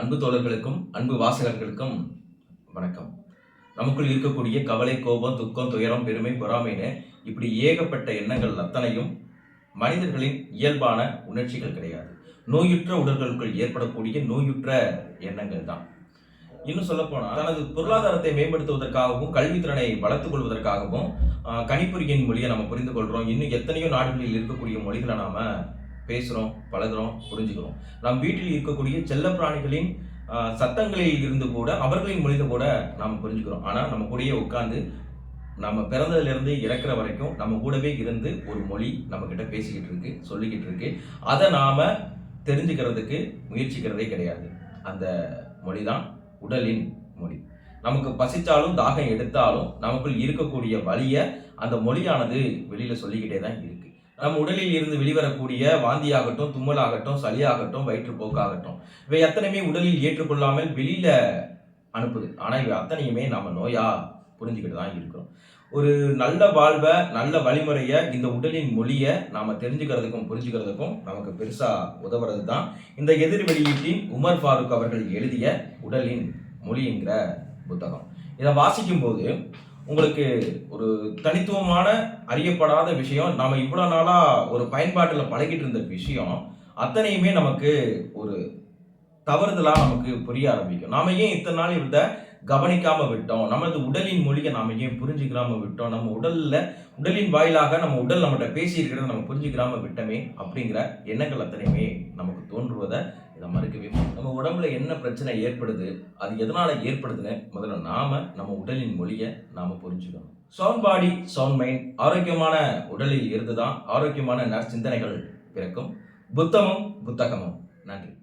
அன்பு தோழர்களுக்கும் அன்பு வாசகர்களுக்கும் வணக்கம். நமக்குள் இருக்கக்கூடிய கவலை கோபம் துக்கம் துயரம் பெருமை பொறாமைன்னு இப்படி ஏகப்பட்ட எண்ணங்கள் அத்தனையும் மனிதர்களின் இயல்பான உணர்ச்சிகள் கிடையாது. நோயுற்ற உடல்களுக்குள் ஏற்படக்கூடிய நோயுற்ற எண்ணங்கள் தான். இன்னும் சொல்லப்போனால் தனது பொருளாதாரத்தை மேம்படுத்துவதற்காகவும் கல்வித்திறனை வளர்த்துக் கொள்வதற்காகவும் கணிப்பொறியின் மொழியை நம்ம புரிந்து கொள்கிறோம் இன்னும் எத்தனையோ நாடுகளில் இருக்கக்கூடிய மொழிகளை நாம் பேசுகிறோம் பழகுறோம் புரிஞ்சுக்கிறோம். நம் வீட்டில் இருக்கக்கூடிய செல்லப்பிராணிகளின் பிராணிகளின் சத்தங்களில் இருந்து கூட அவர்களின் மொழியை கூட நாம் புரிஞ்சுக்கிறோம். ஆனால் நம்ம கூடயே உட்காந்து நம்ம பிறந்ததுலேருந்து இறக்குற வரைக்கும் நம்ம கூடவே இருந்து ஒரு மொழி நம்மக்கிட்ட பேசிக்கிட்டு இருக்கு சொல்லிக்கிட்டு இருக்கு. அதை நாம் தெரிஞ்சுக்கிறதுக்கு முயற்சிக்கிறதே கிடையாது. அந்த மொழி தான் உடலின் மொழி. நமக்கு பசித்தாலும் தாகம் எடுத்தாலும் நமக்குள் இருக்கக்கூடிய வழியை அந்த மொழியானது வெளியில் சொல்லிக்கிட்டே தான் இருக்குது நம்ம உடலில் இருந்து வெளிவரக்கூடிய வாந்தியாகட்டும் தும்மலாகட்டும் சளியாகட்டும் வயிற்றுப்போக்காகட்டும் இவை அத்தனையுமே உடலில் ஏற்றுக்கொள்ளாமல் வெளியில அனுப்புது. ஆனா இவை அத்தனையுமே நம்ம நோயா புரிஞ்சுக்கிட்டு தான் இருக்கிறோம் ஒரு நல்ல வாழ்வை நல்ல வழிமுறையை இந்த உடலின் மொழியை நாம் தெரிஞ்சுக்கிறதுக்கும் புரிஞ்சுக்கிறதுக்கும் நமக்கு பெருசாக உதவுறது தான் இந்த எதிர் வெளியீட்டின் உமர் ஃபாரூக் அவர்கள் எழுதிய உடலின் மொழிங்கிற புத்தகம். இதை வாசிக்கும் போது உங்களுக்கு ஒரு தனித்துவமான அறியப்படாத விஷயம். நாம இவ்வளோ நாளாக ஒரு பயன்பாட்டில் பழகிட்டு இருந்த விஷயம். அத்தனையுமே நமக்கு ஒரு தவறுதலாக நமக்கு புரிய ஆரம்பிக்கும். நாம ஏன் இத்தனை நாள் இருந்த கவனிக்காம விட்டோம்? நமது உடலின் மொழியை நாம ஏன் புரிஞ்சுக்கிறாம விட்டோம்? நம்ம உடல்ல உடலின் வாயிலாக நம்ம உடல் நம்மகிட்ட பேசி இருக்கிறத நம்ம புரிஞ்சுக்கிறாம விட்டோமே அப்படிங்கிற எண்ணங்கள் அத்தனையுமே நமக்கு தோன்றுவதை இதை மறுக்கவே நம்ம உடம்புல என்ன பிரச்சனை ஏற்படுது அது எதனால ஏற்படுதுன்னு முதல்ல நாம நம்ம உடலின் மொழியை நாம புரிஞ்சுக்கணும். சவுண்ட் பாடி சவுண்ட் மைண்ட் ஆரோக்கியமான உடலில் இருந்துதான் ஆரோக்கியமான நற்சிந்தனைகள் பிறக்கும். புத்தமும் புத்தகமும். நன்றி.